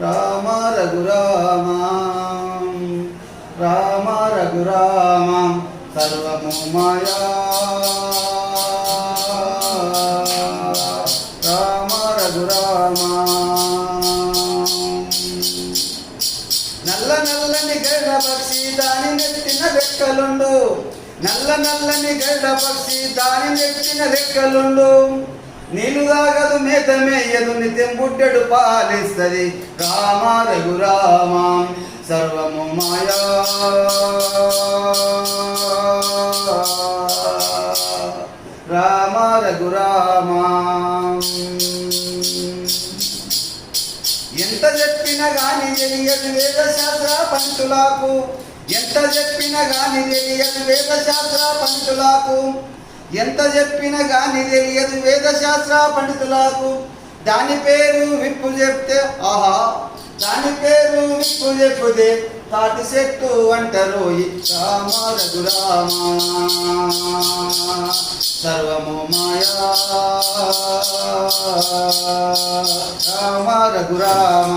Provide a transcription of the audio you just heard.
రామ రఘురామ. రామ రఘురామ సర్వము మాయా. రామ రఘురామ. నల్ల నల్లని గరుడ పక్షి దాని నెత్తిన రెక్కలుండు. నల్ల నల్లని గరుడ పక్షి దాని నెత్తిన రెక్కలుండు. నీళ్ళు తాగదు మేత మేయదు నిత్యం బుడ్డెడు పాలిస్తుంది. రామ రఘురామ సర్వము మాయా. రామ రఘురామ. ఎంత చెప్పినా గాని తెలియదు వేద శాస్త్ర పంచులకు ఎంత చెప్పినా గాని తెలియదు వేద శాస్త్ర పంచులకు ఎంత చెప్పినా కానీ తెలియదు వేదశాస్త్ర పండితులకు. దాని పేరు విప్పు చెప్తే ఆహా దాని పేరు విప్పు చెప్పుదే తాటి చెట్టు అంటారు ఈ రామ. సర్వము మాయా. రామ. రఘురామ